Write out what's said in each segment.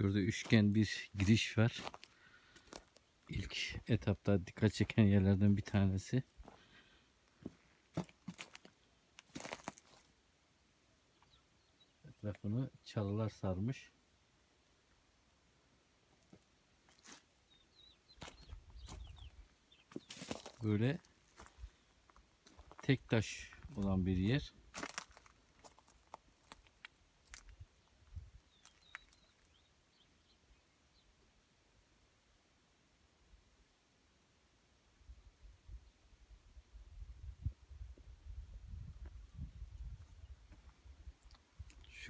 Şurada üçgen bir giriş var. İlk etapta dikkat çeken yerlerden bir tanesi. Etrafını çalılar sarmış. Böyle tek taş olan bir yer.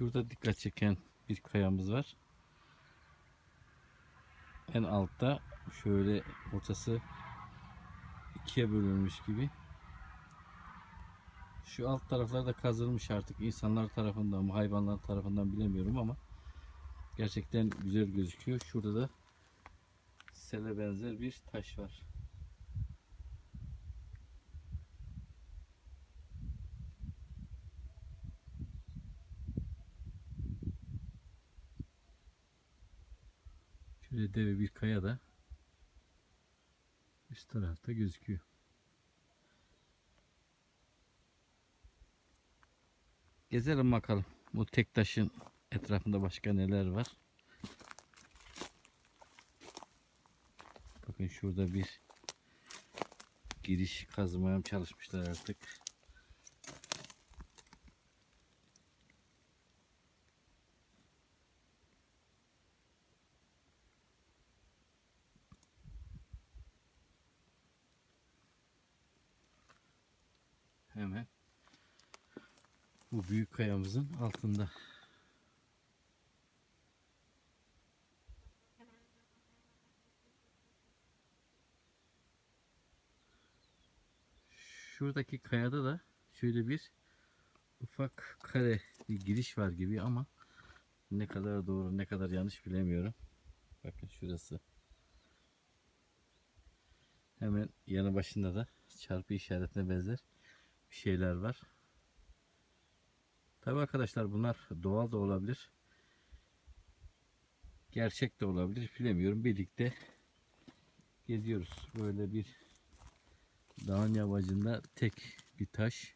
Şurada dikkat çeken bir kayamız var. En altta şöyle ortası ikiye bölünmüş gibi. Şu alt taraflar da kazılmış artık insanlar tarafından mı hayvanlar tarafından bilemiyorum ama gerçekten güzel gözüküyor. Şurada da sele benzer bir taş var. Dev bir kaya da üst tarafta gözüküyor. Gezelim bakalım. Bu tek taşın etrafında başka neler var. Bakın şurada bir giriş kazmaya çalışmışlar artık. Hemen bu büyük kayamızın altında. Şuradaki kayada da şöyle bir ufak kare bir giriş var gibi ama ne kadar doğru ne kadar yanlış bilemiyorum. Bakın şurası. Hemen yanı başında da çarpı işaretine benzer bir şeyler var. Tabi arkadaşlar bunlar doğal da olabilir. Gerçek de olabilir. Bilemiyorum. Birlikte geziyoruz. Böyle bir dağın yamacında tek bir taş.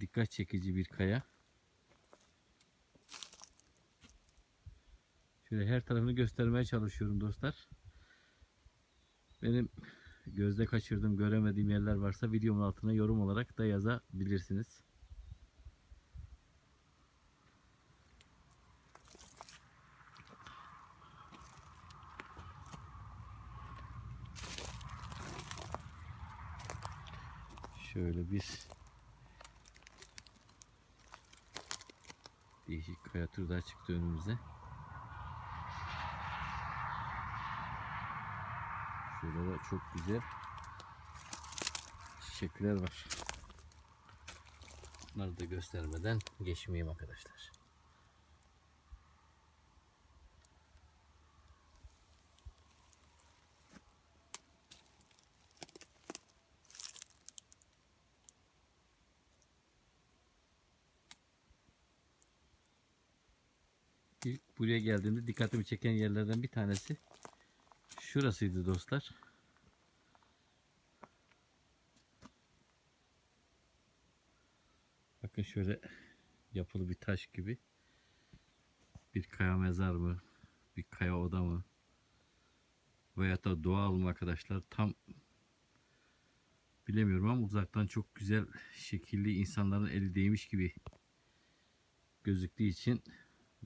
Dikkat çekici bir kaya. Şöyle her tarafını göstermeye çalışıyorum dostlar. Benim gözde kaçırdığım, göremediğim yerler varsa videomun altına yorum olarak da yazabilirsiniz. Şöyle bir değişik kaya turu daha çıktı önümüze. Şurada da çok güzel çiçekler var. Bunları da göstermeden geçmeyeyim arkadaşlar. İlk buraya geldiğimde dikkatimi çeken yerlerden bir tanesi şurasıydı dostlar. Bakın şöyle yapılı bir taş gibi. Bir kaya mezar mı? Bir kaya oda mı? Veya da doğal mı arkadaşlar? Tam bilemiyorum ama uzaktan çok güzel şekilli insanların eli değmiş gibi gözüktüğü için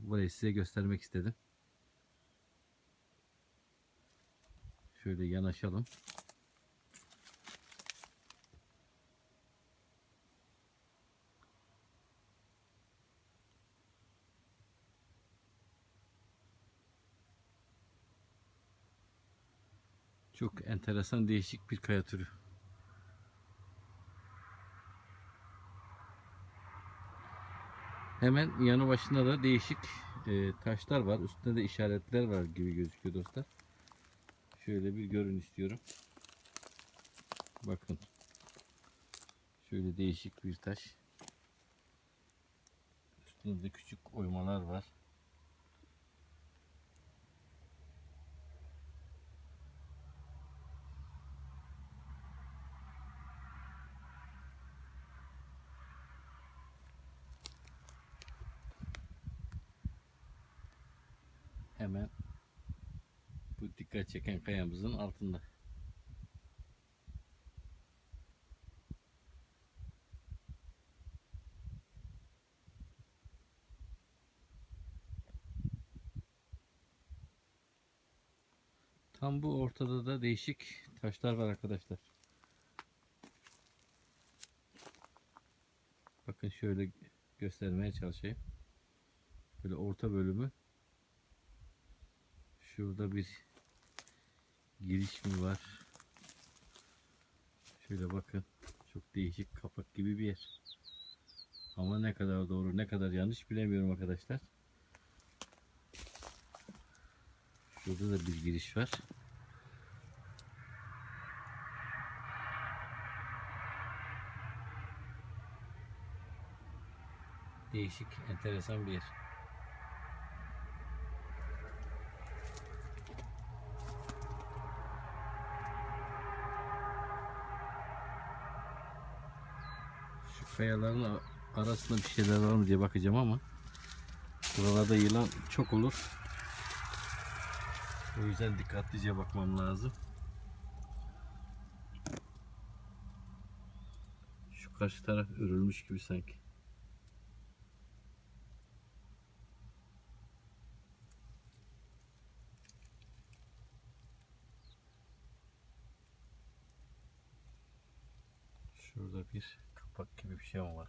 burayı size göstermek istedim. Şöyle yanaşalım. Çok enteresan değişik bir kaya türü. Hemen yanı başında da değişik e, taşlar var. Üstünde de işaretler var gibi gözüküyor dostlar. Şöyle bir görün istiyorum. Bakın. Şöyle değişik bir taş. Üstünde de küçük oymalar var. hemen bu çeken kayamızın altında. Tam bu ortada da değişik taşlar var arkadaşlar. Bakın şöyle göstermeye çalışayım. Böyle orta bölümü. Şurada bir giriş mi var? Şöyle bakın. Çok değişik kapak gibi bir yer. Ama ne kadar doğru ne kadar yanlış bilemiyorum arkadaşlar. Şurada da bir giriş var. Değişik, enteresan bir yer. Kayaların arasında bir şeyler var mı diye bakacağım ama buralarda yılan çok olur. O yüzden dikkatlice bakmam lazım. Şu karşı taraf örülmüş gibi sanki. Şurada bir gibi bir şey mi var?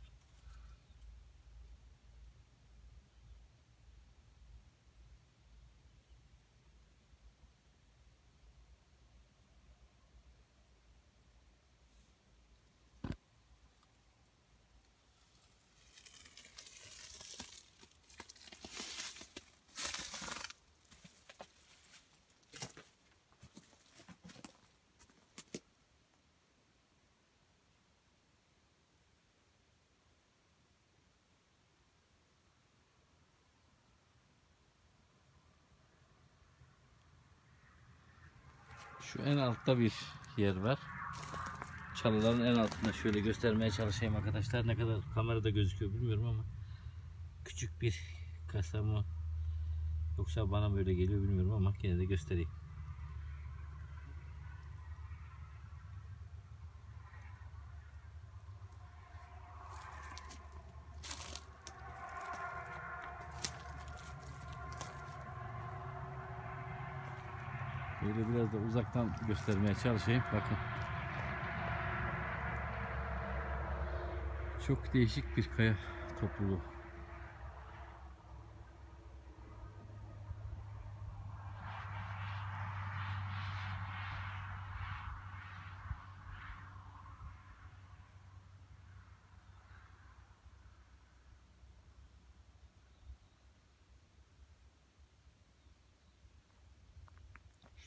Şu en altta bir yer var. Çalıların en altında şöyle göstermeye çalışayım arkadaşlar. Ne kadar kamerada gözüküyor bilmiyorum ama küçük bir kasa mı yoksa bana böyle geliyor bilmiyorum ama yine de göstereyim. Böyle biraz da uzaktan göstermeye çalışayım. Bakın. Çok değişik bir kaya topluluğu.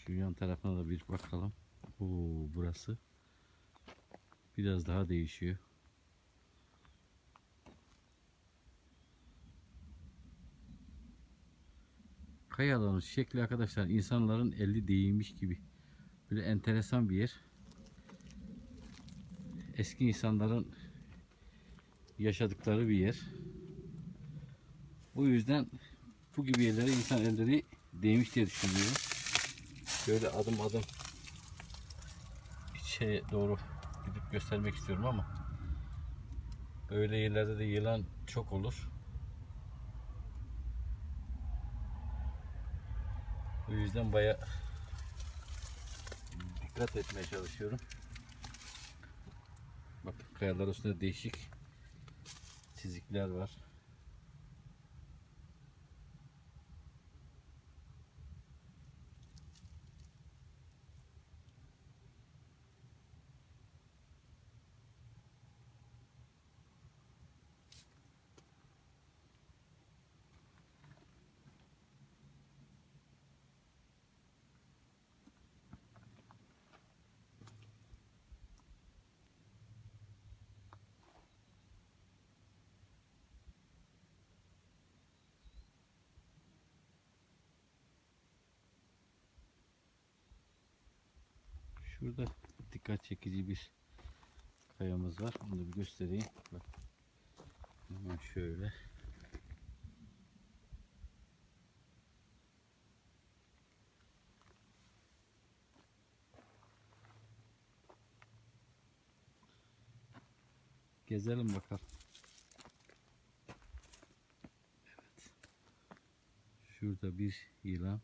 Şu yan tarafına da bir bakalım. Oo, burası biraz daha değişiyor. Kayaların şekli arkadaşlar insanların eli değmiş gibi. Böyle enteresan bir yer. Eski insanların yaşadıkları bir yer. Bu yüzden bu gibi yerlere insan elleri değmiş diye düşünüyorum. Şöyle adım adım içeri doğru gidip göstermek istiyorum ama böyle yerlerde de yılan çok olur. O yüzden baya dikkat etmeye çalışıyorum. Bakın kayalar üstünde değişik çizikler var. Şurada dikkat çekici bir kayamız var. Onu da bir göstereyim. Bak. Hemen şöyle. Gezelim bakalım. Evet. Şurada bir yılan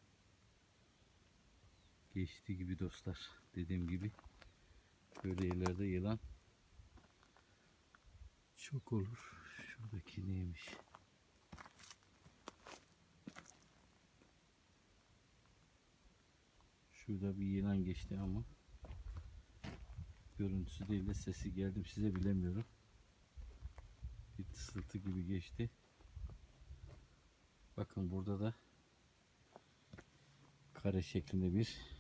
geçti gibi dostlar. Dediğim gibi böyle yerlerde yılan çok olur. Şuradaki neymiş? Şurada bir yılan geçti ama görüntüsü değil de sesi geldim size bilemiyorum. Bir tısıltı gibi geçti. Bakın burada da kare şeklinde bir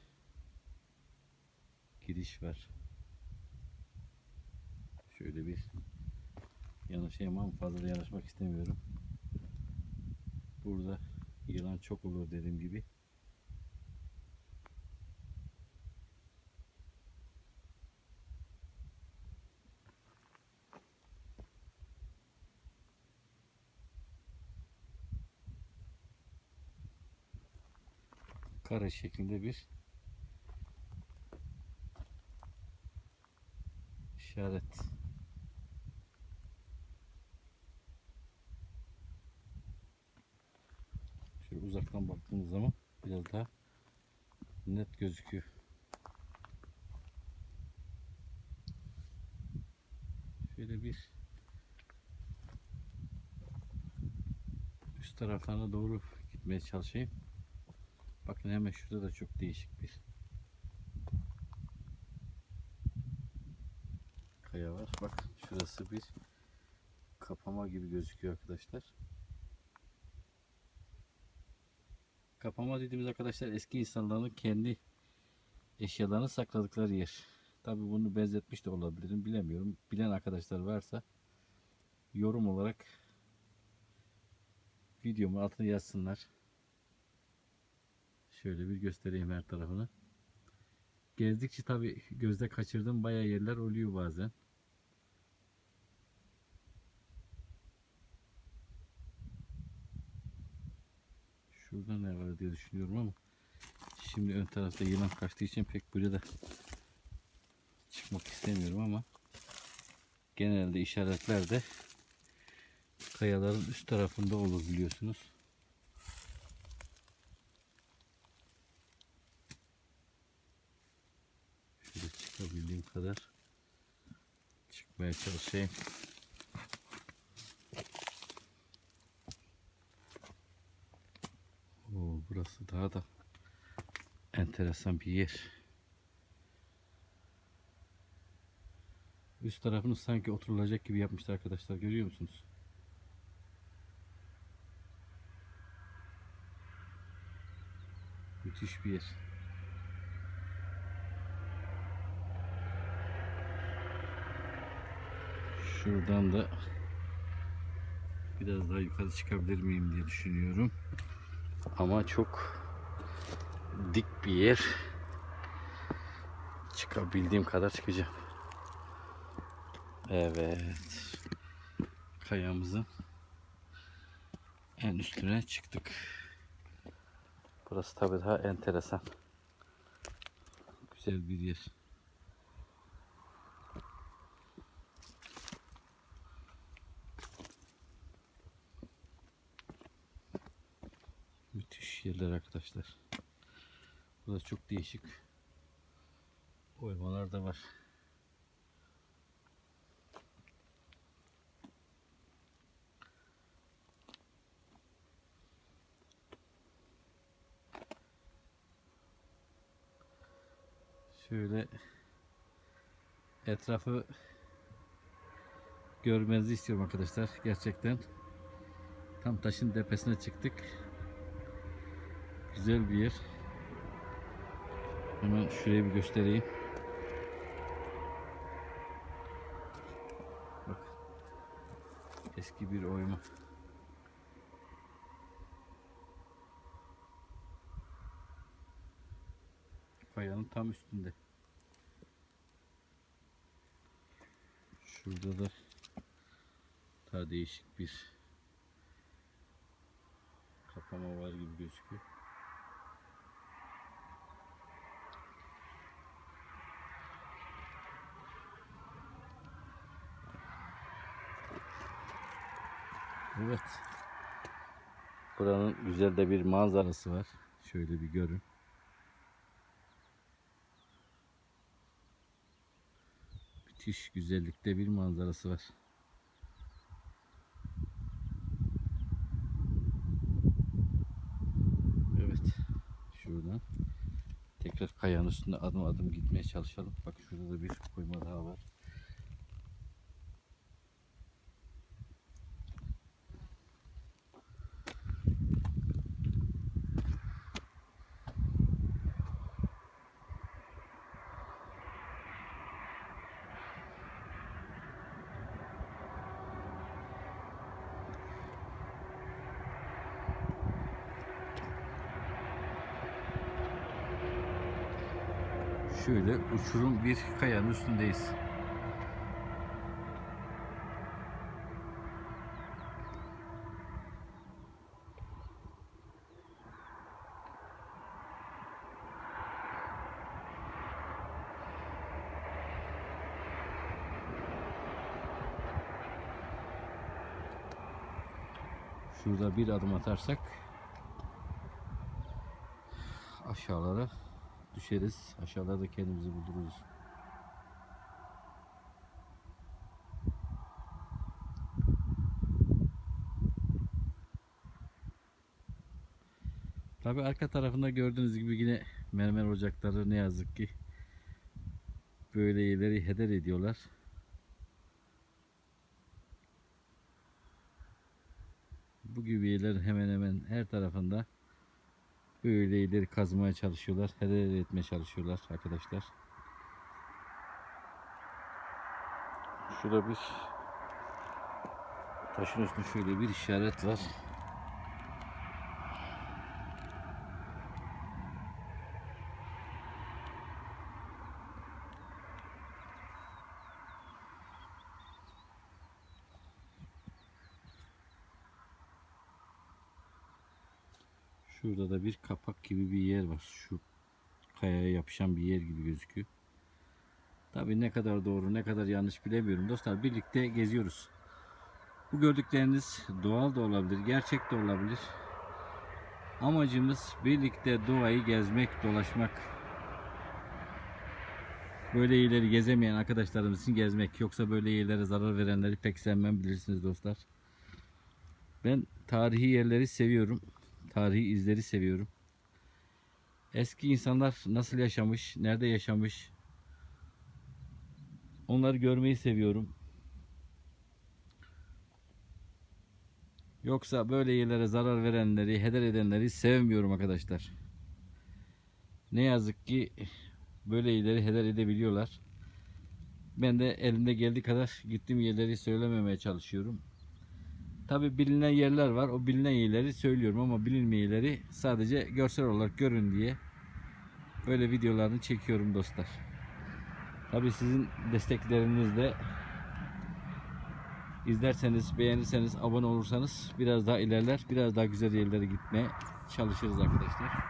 giriş var. Şöyle bir yanaşayım ama fazla yanaşmak istemiyorum. Burada yılan çok olur dediğim gibi. Kare şeklinde bir işaret. Şöyle uzaktan baktığımız zaman biraz daha net gözüküyor. Şöyle bir üst taraflarına doğru gitmeye çalışayım. Bakın hemen şurada da çok değişik bir kaya var. Bak şurası bir kapama gibi gözüküyor arkadaşlar. Kapama dediğimiz arkadaşlar eski insanların kendi eşyalarını sakladıkları yer. Tabi bunu benzetmiş de olabilirim bilemiyorum. Bilen arkadaşlar varsa yorum olarak videomun altına yazsınlar. Şöyle bir göstereyim her tarafını. Gezdikçe tabi gözde kaçırdığım bayağı yerler oluyor bazen. Şurada ne var diye düşünüyorum ama şimdi ön tarafta yılan kaçtığı için pek buraya da çıkmak istemiyorum ama genelde işaretler de kayaların üst tarafında olur biliyorsunuz. Şöyle çıkabildiğim kadar çıkmaya çalışayım. Oo, burası daha da enteresan bir yer. Üst tarafını sanki oturulacak gibi yapmışlar arkadaşlar görüyor musunuz? Müthiş bir yer. Şuradan da biraz daha yukarı çıkabilir miyim diye düşünüyorum. Ama çok dik bir yer. Çıkabildiğim kadar çıkacağım. Evet. Kayamızın en üstüne çıktık. Burası tabii daha enteresan. Güzel bir yer. Yerler arkadaşlar. Burada çok değişik oymalar da var. Şöyle etrafı görmenizi istiyorum arkadaşlar. Gerçekten tam taşın tepesine çıktık. Güzel bir yer. Hemen şuraya bir göstereyim. Bak. Eski bir oyma. Kayanın tam üstünde. Şurada da daha değişik bir kapama var gibi gözüküyor. Evet. Buranın güzel de bir manzarası var. Şöyle bir görün. Müthiş güzellikte bir manzarası var. Evet. Şuradan tekrar kayanın üstünde adım adım gitmeye çalışalım. Bak şurada da bir koyma daha var. Şöyle uçurum bir kayanın üstündeyiz. Şurada bir adım atarsak aşağılara düşeriz. Aşağılarda kendimizi buluruz. Tabi arka tarafında gördüğünüz gibi yine mermer ocakları ne yazık ki böyle yerleri heder ediyorlar. Bu gibi yerlerin hemen hemen her tarafında böyle ileri kazmaya çalışıyorlar. Heder etmeye çalışıyorlar arkadaşlar. Şurada bir taşın üstünde şöyle bir işaret var. Şurada da bir kapak gibi bir yer var. Şu kayaya yapışan bir yer gibi gözüküyor. Tabii ne kadar doğru ne kadar yanlış bilemiyorum. Dostlar birlikte geziyoruz. Bu gördükleriniz doğal da olabilir, gerçek de olabilir. Amacımız birlikte doğayı gezmek, dolaşmak. Böyle yerleri gezemeyen arkadaşlarımız için gezmek. Yoksa böyle yerlere zarar verenleri pek sevmem bilirsiniz dostlar. Ben tarihi yerleri seviyorum tarihi izleri seviyorum. Eski insanlar nasıl yaşamış, nerede yaşamış onları görmeyi seviyorum. Yoksa böyle yerlere zarar verenleri, heder edenleri sevmiyorum arkadaşlar. Ne yazık ki böyle yerleri heder edebiliyorlar. Ben de elimde geldiği kadar gittiğim yerleri söylememeye çalışıyorum. Tabi bilinen yerler var. O bilinen yerleri söylüyorum ama bilinmeyenleri sadece görsel olarak görün diye böyle videolarını çekiyorum dostlar. Tabi sizin desteklerinizle izlerseniz, beğenirseniz, abone olursanız biraz daha ilerler, biraz daha güzel yerlere gitmeye çalışırız arkadaşlar.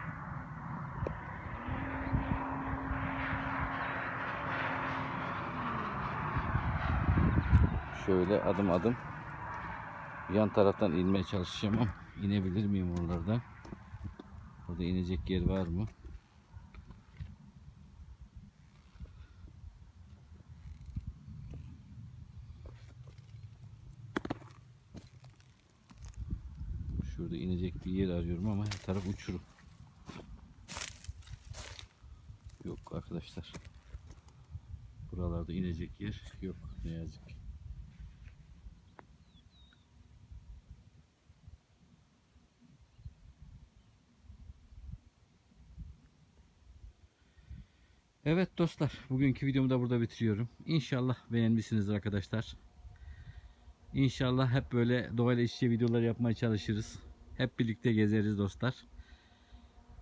Şöyle adım adım yan taraftan inmeye çalışacağım ama inebilir miyim oralardan? Orada inecek yer var mı? Şurada inecek bir yer arıyorum ama her taraf uçurum. Yok arkadaşlar. Buralarda inecek yer yok ne yazık ki. Evet dostlar bugünkü videomu da burada bitiriyorum. İnşallah beğenmişsinizdir arkadaşlar. İnşallah hep böyle doğayla iç içe videolar yapmaya çalışırız. Hep birlikte gezeriz dostlar.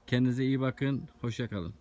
Kendinize iyi bakın. Hoşça kalın.